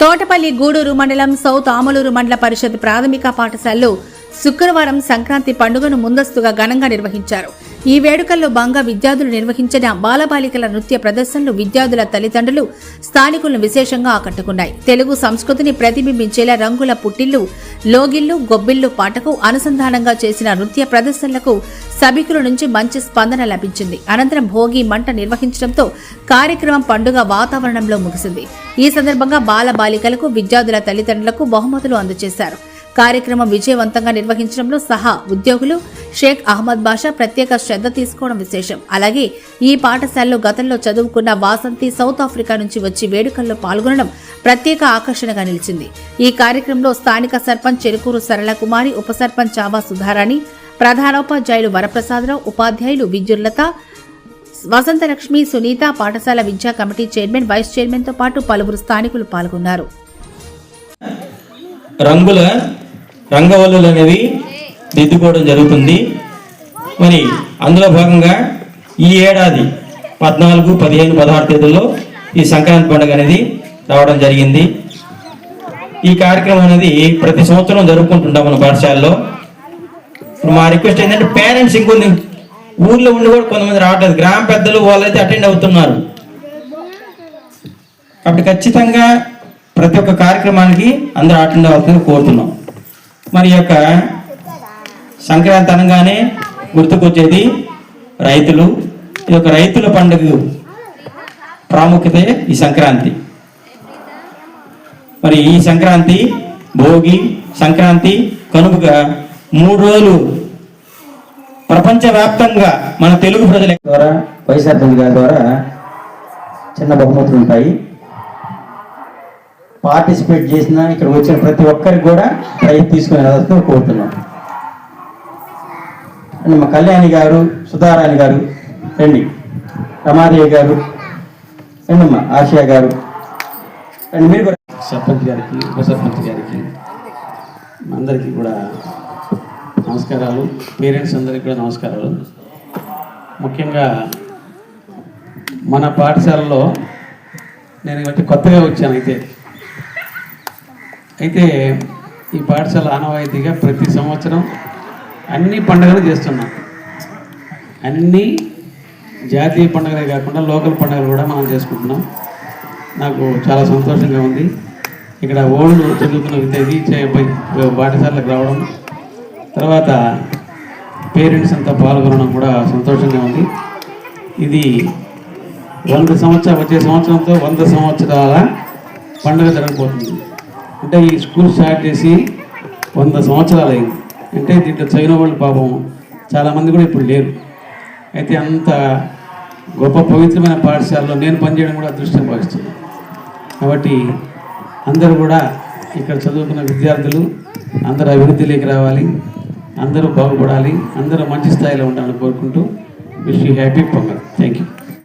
తోటపల్లి గూడూరు మండలం సౌత్ ఆమలూరు మండల పరిషత్ ప్రాథమిక పాఠశాలలో శుక్రవారం సంక్రాంతి పండుగను ముందస్తుగా ఘనంగా నిర్వహించారు. ఈ వేడుకల్లో భాగంగా విద్యార్థులు నిర్వహించిన బాలబాలికల నృత్య ప్రదర్శనలు విద్యార్థుల తల్లిదండ్రులు స్థానికులను విశేషంగా ఆకట్టుకున్నాయి. తెలుగు సంస్కృతిని ప్రతిబింబించేలా రంగుల పుట్టిల్లు లోగిళ్ళు గొబ్బిళ్ళు పాటకు అనుసంధానంగా చేసిన నృత్య ప్రదర్శనలకు సభికుల నుంచి మంచి స్పందన లభించింది. అనంతరం భోగి మంట నిర్వహించడంతో కార్యక్రమం పండుగ వాతావరణంలో ముగిసింది. ఈ సందర్భంగా బాలబాలికలకు విద్యార్థుల తల్లిదండ్రులకు బహుమతులు అందజేశారు. కార్యక్రమం విజయవంతంగా నిర్వహించడంలో సహా ఉద్యోగులు షేక్ అహ్మద్ బాషా ప్రత్యేక శ్రద్ధ తీసుకోవడం విశేషం. అలాగే ఈ పాఠశాలలో గతంలో చదువుకున్న వాసంతి సౌత్ ఆఫ్రికా నుంచి వచ్చి వేడుకల్లో పాల్గొనడం ప్రత్యేక ఆకర్షణగా నిలిచింది. ఈ కార్యక్రమంలో స్థానిక సర్పంచ్ చెరుకూరు సరళ కుమారి ఉప సర్పంచ్ చావా సుధారాణి ప్రధానోపాధ్యాయులు వరప్రసాదరావు ఉపాధ్యాయులు విద్యుల్లత వసంతలక్ష్మి సునీత పాఠశాల విద్యా కమిటీ చైర్మన్ వైస్ చైర్మన్తో పాటు పలువురు స్థానికులు పాల్గొన్నారు. రంగుల రంగవల్లులు అనేవి దిద్దుకోవడం జరుగుతుంది. మరి అందులో భాగంగా ఈ ఏడాది పద్నాలుగు పదిహేను పదహారు తేదీల్లో ఈ సంక్రాంతి పండుగ అనేది రావడం జరిగింది. ఈ కార్యక్రమం అనేది ప్రతి సంవత్సరం జరుపుకుంటుంటాం మన పాఠశాలలో. మా రిక్వెస్ట్ ఏంటంటే పేరెంట్స్ ఇంకొన్ని ఊర్లో ఉండి కూడా కొంతమంది రావట్లేదు. గ్రామ పెద్దలు వాళ్ళైతే అటెండ్ అవుతున్నారు. కాబట్టి ఖచ్చితంగా ప్రతి ఒక్క కార్యక్రమానికి అందరూ అటెండ్ అవుతుందని కోరుతున్నాం. మరి యొక్క సంక్రాంతి అనగానే గుర్తుకొచ్చేది రైతులు. ఈ యొక్క రైతుల పండుగ. ప్రాముఖ్యత ఈ సంక్రాంతి. మరి ఈ సంక్రాంతి భోగి సంక్రాంతి కనుక మూడు రోజులు ప్రపంచవ్యాప్తంగా మన తెలుగు ప్రజల ద్వారా వైఎస్ఆర్ గారి ద్వారా చిన్న బహుమతులు ఉంటాయి. పార్టిసిపేట్ చేసిన ఇక్కడ వచ్చిన ప్రతి ఒక్కరికి కూడా ప్రైజ్ తీసుకుని వెళ్ళాల్సిందిగా కోరుతున్నాం. అండ్ మా కళ్యాణి గారు సుధారాణి గారు రండి. రమాదేవి గారు రండమ్మా ఆసియా గారు. అండ్ మీరు కూడా సర్పంచ్ గారికి ఉపసర్పంచ్ గారికి అందరికీ కూడా నమస్కారాలు. పేరెంట్స్ అందరికీ కూడా నమస్కారాలు. ముఖ్యంగా మన పాఠశాలలో నేను కొత్తగా వచ్చాను అయితే. అయితే ఈ పాఠశాల ఆనవాయితీగా ప్రతి సంవత్సరం అన్ని పండుగలు చేస్తున్నాం. అన్ని జాతీయ పండుగలే కాకుండా లోకల్ పండుగలు కూడా మనం చేసుకుంటున్నాం. నాకు చాలా సంతోషంగా ఉంది. ఇక్కడ ఓల్డ్ చదువుతున్న విద్యార్థి పాఠశాలకు రావడం తర్వాత పేరెంట్స్ అంతా పాల్గొనడం కూడా సంతోషంగా ఉంది. ఇది వంద సంవత్సరాలు వచ్చే సంవత్సరంతో వంద సంవత్సరాల పండుగ జరగబోతుంది. అంటే ఈ స్కూల్ స్టార్ట్ చేసి వంద సంవత్సరాలు అయింది. అంటే దీంట్లో చదివిన వాళ్ళు పాపం చాలామంది కూడా ఇప్పుడు లేరు. అయితే అంత గొప్ప పవిత్రమైన పాఠశాలలో నేను పనిచేయడం కూడా అదృష్టం భావిస్తున్నాను. కాబట్టి అందరూ కూడా ఇక్కడ చదువుకున్న విద్యార్థులు అందరూ అభివృద్ధిలోకి రావాలి. అందరూ బాగుపడాలి. అందరూ మంచి స్థాయిలో ఉండాలని కోరుకుంటూ wish you happy Pongal. Thank you